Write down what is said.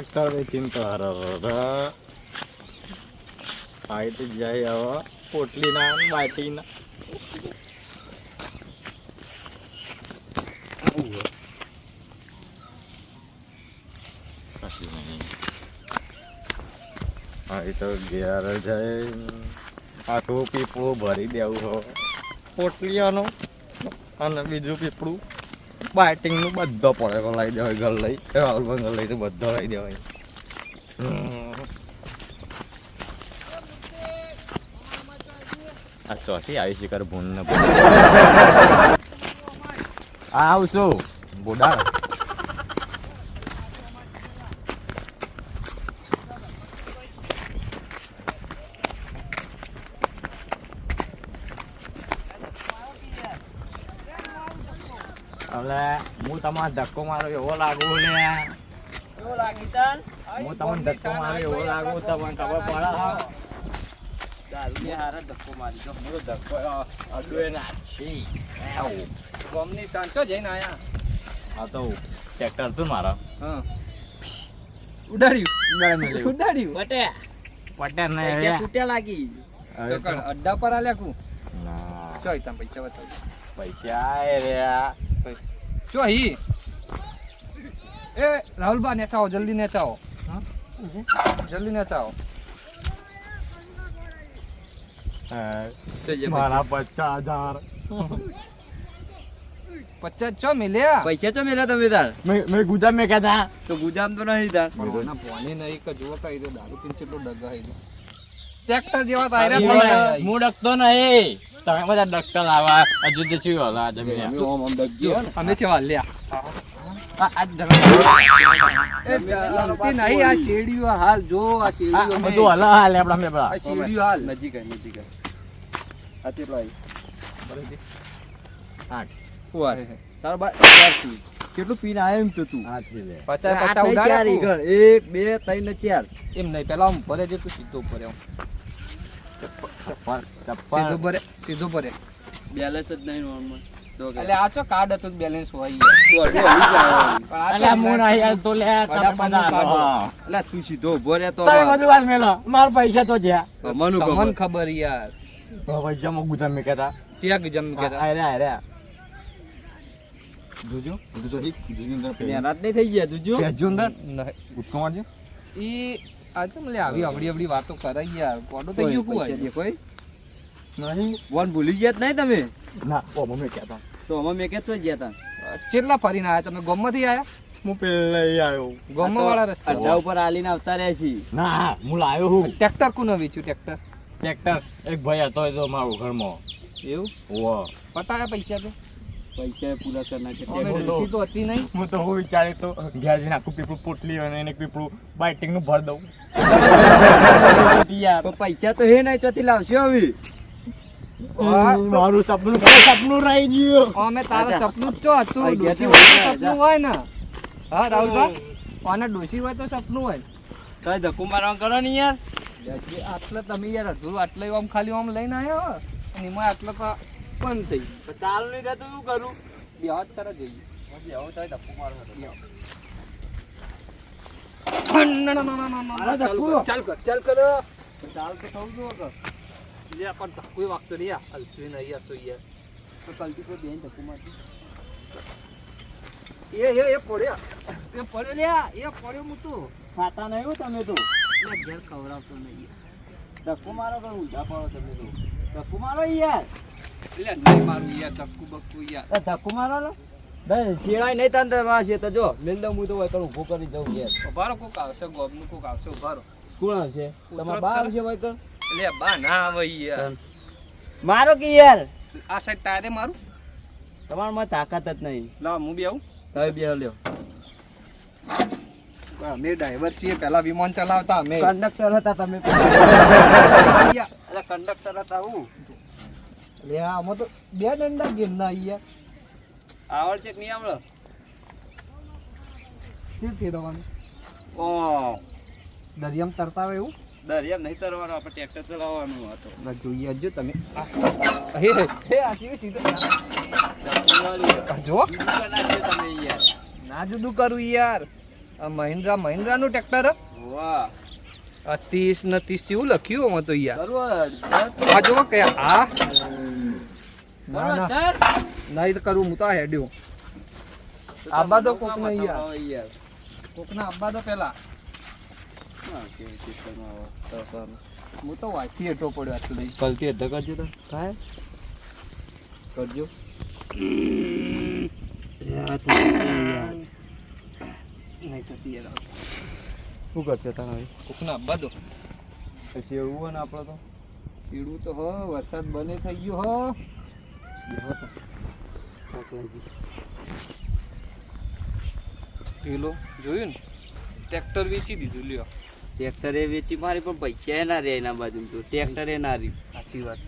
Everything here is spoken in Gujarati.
ઉતારે ચિંતા હર આઈ તો જાય હવે પોટલીના બાટીના. નહીં તો ઘેર જાય આખું પીપળું ભરી દેવું હો. પોટલીઓનું અને બીજું પીપળું. બાઇટિંગનું બધો પડે લઈ દેવાય ઘર લઈ. રાહુલ ઘર લઈ તો બધો લઈ દેવાય. આ ચોથી આવી શિકાર કર ભૂન. ને આવશું. બોડા એટલે હું તમાર ધક્કો મારો એવો લાગુ ને. કેવું લાગી તન? હું તમને ધક્કો મારો એવો લાગુ તમને ખબર પડે? હા? હારા ધક્કો મારી જો હું તો ધક્કો ગમની સાંચો જઈને આયા? આ તો ટ્રેક્ટર હતું મારા. હા. ઉડાડ્યું. ને. લાગી. તો- અડ્ડા પર આલ્યા કુ? ના. તમ પૈસા બતાવ પૈસા આય રહ્યા. ચો હી એ રાહુલબા નેચાઓ જલ્દી નેચાઓ જલ્દી નેચાઓ મારા પચાસ હજાર. પચાસ છો મિલ્યા? પૈસા ચો મેલા તમે તાર? મેં ગુજામ મેં કહેતા તો ગુજામ તો નહીં તાર. ના નહીં કે જુઓ કઈ દે દારૂ પીને કેટલો ડગા હઈ ટ્રેક્ટર જેવા તાયરા થઈ ગયા નહીં. તમે બધા ડકતા આવા હજુ તો શું હલા જમીન અમે છે લ્યા. એ લમતી નહીં આ શેરડીઓ હાલ જો આ શેરડીઓ મેં. બધું હલા હાલે આપડા મેં આ શેરડીઓ હાલ. નજીક નજીક આય. આ કેટલો પીન આવ્યો એમ તો તું? પચાસ પચાસ. એક બે ત્રણ ને ચાર. એમ નહીં પેલા ભરે જતું સીધો ભરે. ચપ્પલ ચપ્પલ. ભરે સીધો ભરે. બેલેન્સ જ નહીં નોર્મલ એટલે આ ચો કાર્ડ હતું બેલેન્સ હોય. યાર. તું તમે સીધો ઊભો રહે તો તમે મેલો. મારા પૈસા તો જ્યાં. મનુ ખબર. ખબર યાર. પૈસા માં ગુજામ કહેતા. ચેક જમ કહેતા? અરે અરે જોજો? જોજો જોજો અંદર થઈ ગયા જોજો? પેજો અંદર? નહીં. ઈ આ લે આવી અવડી અવડી વાતો કરાઈ યાર? કોડો થઈ ગયું પૈસા કુવાય નહીં વન ભૂલી ગયા નહીં તમે? ના ઓ મમ્મી કહેતા તો અમે મેં ક્યાં ગયા તા કેટલા ફરીને આયા? તમે ગોમમાંથી આયા? હું પેલા આવ્યો. ગોમમાં વાળા રસ્તા. અડ્ડા ઉપર આલીને આવતા રહ્યા છીએ. ના હું લાવ્યો હું. ટ્રેક્ટર કોને વેચ્યું ટ્રેક્ટર? ટ્રેક્ટર. એક ભાઈ હતો એ તો મારું ઘરમાં. એવું? ઓ પટાયા પૈસા તો? પૈસા પૂરા કરી અમે તો- હતી નહીં. હું તો હું વિચારે તો ઘેર જઈને આખું પીપળું પોટલી અને એને પીપળું બાઇટિંગનું ભર દઉં. પૈસા તો હે નહીં ચોથી લાવશે હવે. મારું સપનું સપનું રહી ગયું. અમે તારા સપનું જ હતું. છે. હોય સપનું હોય ને. હા રાહુલભાઈ અને ડોસી હોય તો સપનું હોય. તો ધક્કો મારવા કરો ને યાર. આટલે તમે યાર અધૂરું આટલે આમ ખાલી આમ લઈને આવ્યો હો. અને એમાં આટલા તો બંધ થઈ ચાલુ નહીં થતું શું કરું? બે હાથ તરત જઈએ થાય ધક્કો મારો ચાલુ ધક્કો. કર, ચાલ કર. ચાલ તો થવું જોઈએ કે લે પણ ધક્કોય વાગતો નહીં હલતું નહીં આ તો યાર. તો કલથી કોઈ બેન ધક્કો મારતી એ એ એ પડ્યા. એ પડ્યો લે એ પડ્યો હું તો. ખાતા નહીં તમે તો. ઘેર ખવડાવતો નહીં ધક્કો મારો તો ઊંધા પડો તમે તો? ધક્કો મારો યાર. એટલે નહીં મારું યાર ધક્કુ બક્કુ યાર. ધક્કો મારો ને ભાઈ નહીં તાન તમારા છે તો જો મેલ હું તો હોય ઊભો કરી દઉં યાર. ઉભારો કોક આવશે ગોબનું કોક આવશે ઉભારો. કોણ આવશે? તમારા બા આવશે હોય બા ના આવે યાર. મારો કે યાર? આ સાઈડ તારે મારું? તમારામાં તાકાત જ નહીં. લાવ હું બી આવું તમે બે લ્યો. અમે ડ્રાઈવર છીએ પેલા વિમાન ચલાવતા અમે. કંડક્ટર હતા તમે. કંડક્ટર હતા હું. લે આમાં તો બે ડંડા ગેમ ના આવડ આવડશે કે નહીં આવડે? શું ફેરવવાનું? ઓ. દરિયામાં તરતા હોય એવું? દરિયામ નહીં તરવાનું આપણે ટ્રેક્ટર ચલાવવાનું હતું. ના જોઈએ જો તમે. હે. હે આ કેવી સીધો. જો. તમે યાર. ના જુદું કરું યાર. આ મહિન્દ્રા મહિન્દ્રાનું ટ્રેક્ટર વાહ. ત્રીસ ને ત્રીસ જેવું લખ્યું આમાં તો યાર. આ જો કે આ. ના નહીં તો કરું હું તો હેડ્યું. આબા દો કોક ને યાર. કોકના આબા તો પેલા. હું તો વાંચી હેઠો પડ્યો આટલું લઈ કલતી કરજો તો. થાય? કરજો. નહીં થતી યાર શું કરશે તને કોકના દો પછી એવું હોય ને આપણે તો? પીળું તો હ વરસાદ બને થઈ ગયો હો. પેલો જોયું ને? ટ્રેક્ટર વેચી દીધું લ્યો. ટ્રેક્ટર એ વેચી મારી પણ પૈસા એ ના રે એના બાજુ તો. ટ્રેક્ટર એ ના રહ્યું. સાચી વાત